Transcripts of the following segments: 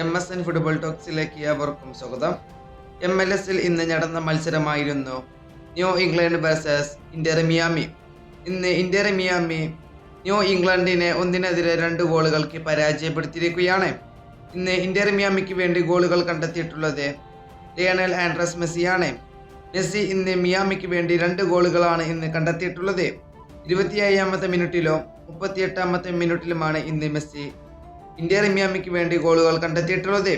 M S N football ടോക്സിലേക്ക് ഏവർക്കും സ്വാഗതം. എം എൽ എസിൽ ഇന്ന് നടന്ന മത്സരമായിരുന്നു New England versus Inter Miami. ഇന്ന് ഇന്റർ മിയാമി ന്യൂ ഇംഗ്ലണ്ടിനെ ഒന്നിനെതിരെ രണ്ട് ഗോളുകൾക്ക് പരാജയപ്പെടുത്തിയിരിക്കുകയാണ്. ഇന്ന് ഇന്റർ മിയാമിക്ക് വേണ്ടി ഗോളുകൾ കണ്ടെത്തിയിട്ടുള്ളത് ലിയണൽ ആൻഡ്രസ് മെസ്സിയാണ്. മെസ്സി ഇന്ന് മിയാമിക്ക് വേണ്ടി രണ്ട് ഗോളുകളാണ് ഇന്ന് കണ്ടെത്തിയിട്ടുള്ളത്. ഇരുപത്തിയേഴാമത്തെ മിനിറ്റിലോ മുപ്പത്തിയെട്ടാമത്തെ മിനിറ്റിലുമാണ് ഇന്ന് മെസ്സി ഇന്ത്യ റമ്യാമിക്ക് വേണ്ടി ഗോളുകൾ കണ്ടെത്തിയിട്ടുള്ളത്.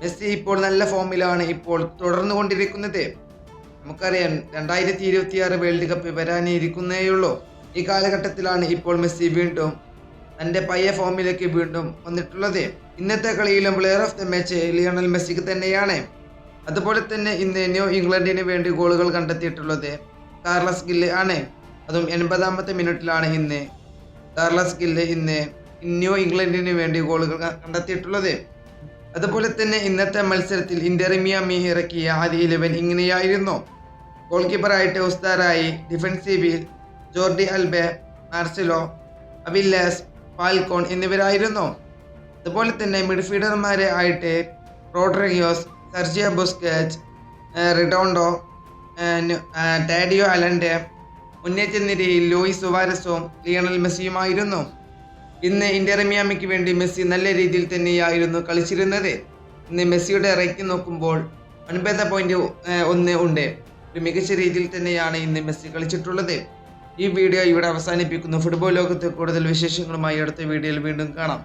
മെസ്സി ഇപ്പോൾ നല്ല ഫോമിലാണ് ഇപ്പോൾ തുടർന്നു കൊണ്ടിരിക്കുന്നത്. നമുക്കറിയാം രണ്ടായിരത്തി ഇരുപത്തിയാറ് വേൾഡ് കപ്പ് വരാനിരിക്കുന്നേയുള്ളൂ ഈ കാലഘട്ടത്തിലാണ് ഇപ്പോൾ മെസ്സി വീണ്ടും തന്റെ പയ്യ ഫോമിലേക്ക് വീണ്ടും വന്നിട്ടുള്ളത്. ഇന്നത്തെ കളിയിലും player of the match Lionel മെസ്സിക്ക് തന്നെയാണ്. അതുപോലെ തന്നെ ഇന്ന് ന്യൂ ഇംഗ്ലണ്ടിന് വേണ്ടി ഗോളുകൾ കണ്ടെത്തിയിട്ടുള്ളത് കാർലസ് ഗില്ല് ആണ്. അതും എൺപതാമത്തെ മിനിറ്റിലാണ് ഇന്ന് കാർലസ് ഗില്ല് ഇന്ന് ന്യൂ ഇംഗ്ലണ്ടിന് വേണ്ടി ഗോളുകൾ കണ്ടെത്തിയിട്ടുള്ളത്. അതുപോലെ തന്നെ ഇന്നത്തെ മത്സരത്തിൽ ഇന്റർ മിയാമി ഇറക്കിയ ആദ്യ ഇലവൻ ഇങ്ങനെയായിരുന്നു. ഗോൾ കീപ്പറായിട്ട് ഉസ്താറായി ഡിഫൻസീവിൽ Jordi Alba Marcelo Aviles Falcon എന്നിവരായിരുന്നു. അതുപോലെ തന്നെ മിഡ്ഫീൽഡർമാരെ ആയിട്ട് റോഡ്രിഗോസ് സർജിയ ബുസ്കേജ് റിഡോണ്ടോ ടാഡിയോ അലൻഡെ മുന്നേറ്റ നിരയിൽ ലൂയിസ് സുവാരസും ലിയണൽ മെസ്സിയുമായിരുന്നു. ഇന്ന് ഇന്റർ മിയാമിക്ക് വേണ്ടി മെസ്സി നല്ല രീതിയിൽ തന്നെയായിരുന്നു കളിച്ചിരുന്നത്. ഇന്ന് മെസ്സിയുടെ റേറ്റിംഗ് നോക്കുമ്പോൾ ഒൻപത് പോയിന്റ് ഒന്ന് ഉണ്ട്. ഒരു മികച്ച രീതിയിൽ തന്നെയാണ് ഇന്ന് മെസ്സി കളിച്ചിട്ടുള്ളത്. ഈ വീഡിയോ ഇവിടെ അവസാനിപ്പിക്കുന്നു. ഫുട്ബോൾ ലോകത്തെ കൂടുതൽ വിശേഷങ്ങളുമായി അടുത്ത വീഡിയോയിൽ വീണ്ടും കാണാം.